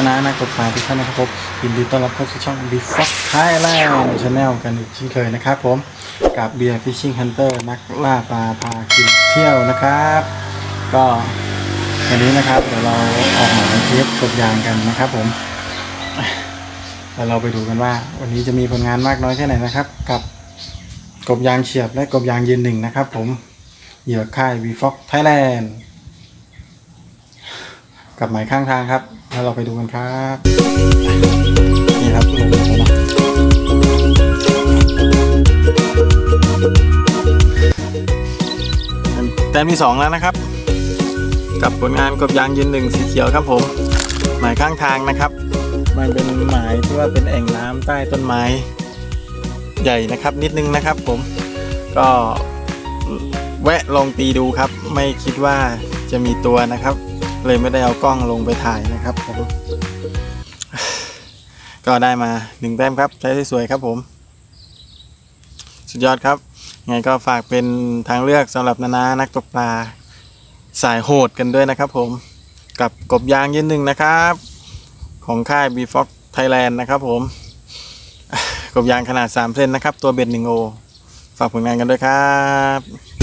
นานานักกฎหมายทุกท่านนะครับผมยินดีต้อนรับเข้าสู่ช่อง b f o x Thailand Channel กันอีกเช่นเคยนะครับผมกับเบียร์ฟิชชิ่งฮันเตอร์นักล่าปลาพากินเที่ยวนะครับ ก็วันนี้นะครับเดี๋ยวเราออกหมายเทสกบยางกันนะครับผมแล้วเราไปดูกันว่า วันนี้จะมีผลงานมากน้อยแค่ไหนนะครับ กับกบยางเฉียบและกบยางยืนหนึ่งนะครับ ผมเหยื่อค่าย v f o x Thailand กับหมายข้างทางครับ แล้วเราไปดูกันครับนี่ครับลงไปแล้วนะแต้มที่สองแล้วนะครับ กับผลงานกบยางยืนหนึ่งสีเขียวครับผม หมายข้างทางนะครับ มันเป็นหมายที่ว่าเป็นแอ่งน้ำใต้ต้นไม้ใหญ่นะครับ นิดนึงนะครับ ผมก็แวะลองตีดูครับ ไม่คิดว่าจะมีตัวนะครับ เลยไม่ได้เอากล้องลงไปถ่ายนะครับผมก็ได้มาหนึ่งแต้มครับใช้สวยครับผม สุดยอดครับไงก็ฝากเป็นทางเลือกสำหรับนานานักตกปลาสายโหดกันด้วยนะครับผมกับกบยางยืนหนึ่งนะครับ ของค่าย b f o x Thailand นะครับผม กบยางขนาด 3เซนนะครับ ตัวเบ็ด1โอฝากผลงานกันด้วยครับ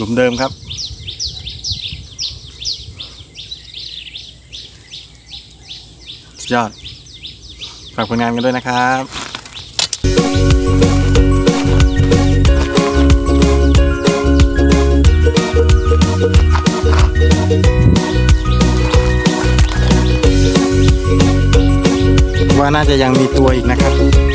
หลุมเดิมครับสุดยอดฝากผลงานกันด้วยนะครับว่าน่าจะยังมีตัวอีกนะครับ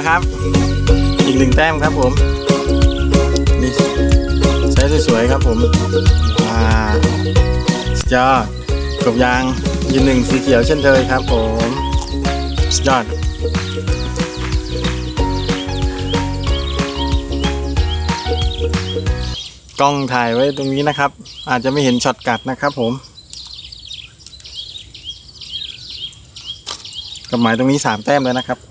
แล้วครับ อีกหนึ่งแต้มครับผม นี่ใช้สวยๆครับผมว้าสุดยอดกบยางยืนหนึ่งสีเขียวเช่นเคยครับผมสุดยอดกล้องถ่ายไว้ตรงนี้นะครับ อาจจะไม่เห็นช็อตกัดนะครับผมกับหมายตรงนี้สามแต้มแล้วนะครับ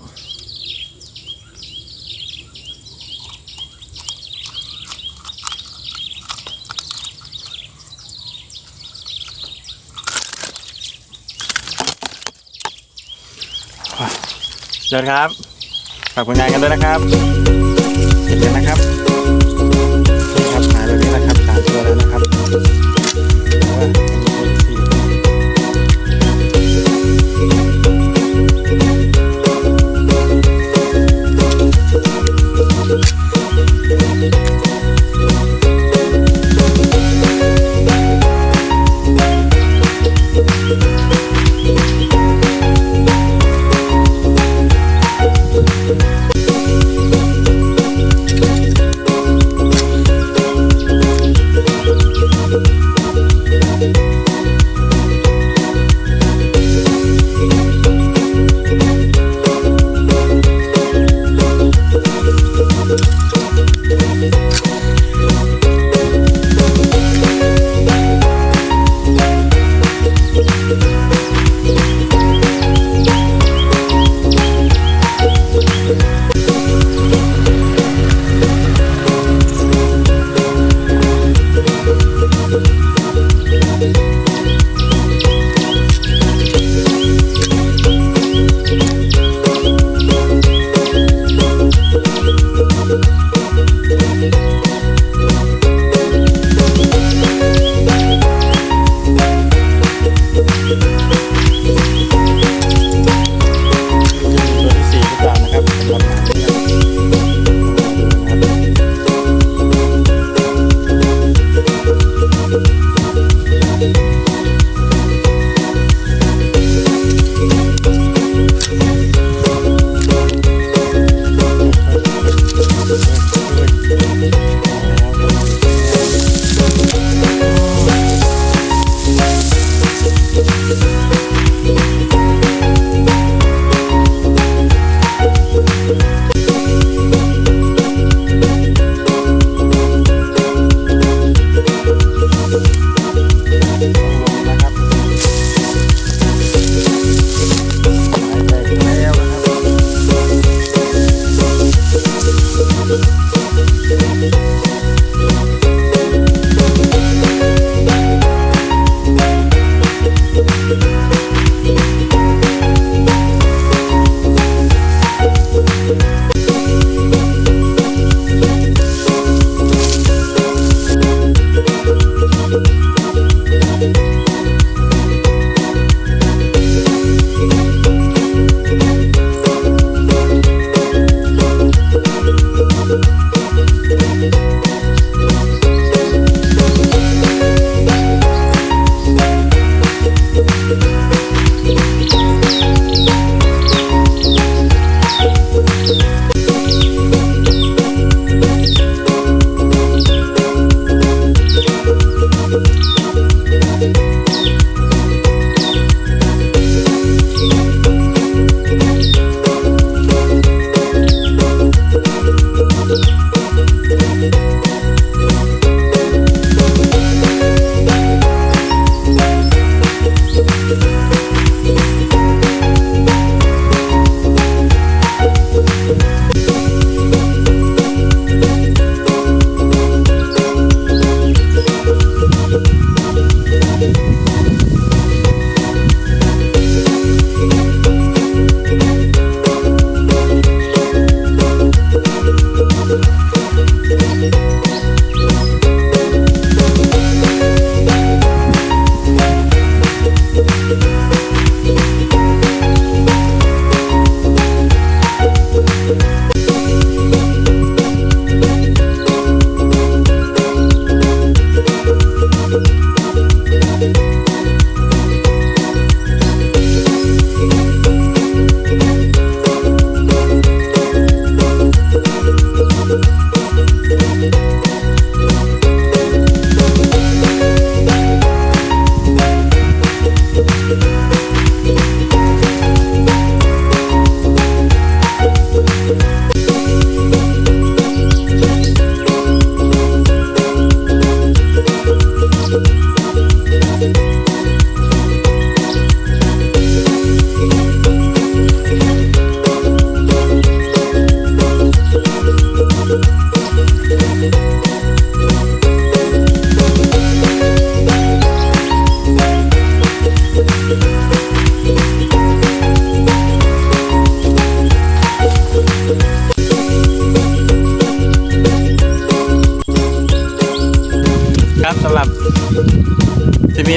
เชิญครับฝากผลงานกันด้วยนะครับเห็นเลยนะครับ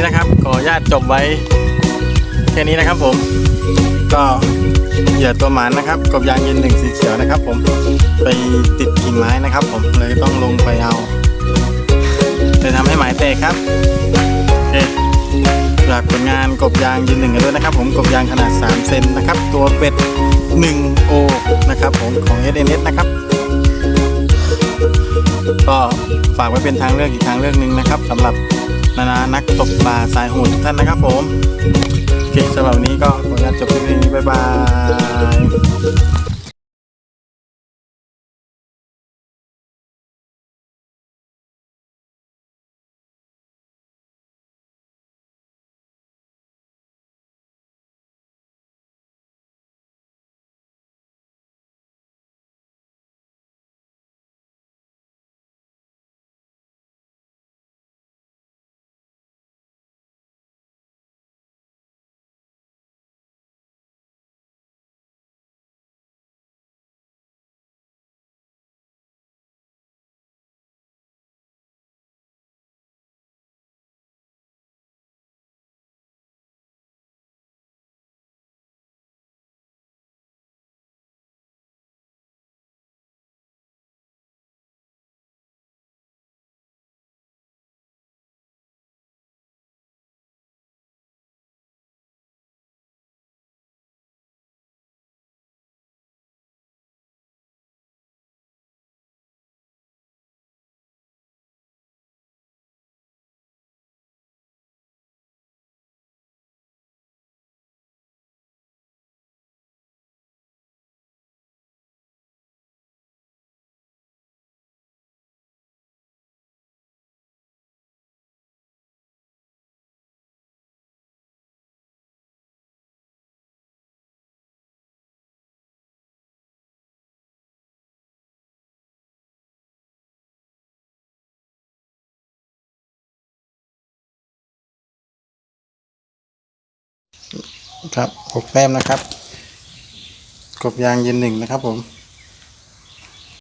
นี้นะครับ ขออนุญาตจบไว้แค่นี้นะครับผม ก็เหยื่อตัวหมานนะครับ กบยางเย็นหนึ่งสีเขียวนะครับ ผมไปติดกิ่งไม้นะครับ ผมเลยต้องลงไปเอาเลยทำให้หมายแตกครับโอเคฝากผลงานกบยางยืนหนึ่งกันด้วยนะครับ ผมกบยางขนาด 3 เซนนะครับ ตัวเป็ด1โอนะครับ ผมของ s n s นะครับ ก็ฝากไว้เป็นทางเลือกอีกทางเลือกหนึ่งนะครับสำหรับนานานักตกปลาสายโหดทุกท่านนะครับผมโอเคสำหรับวันนี้ก็ขออนุญาตจบคลิปนี้บ๊ายบาย ครับหกแต้มนะครับ กบยางเย็นหนึ่งนะครับผม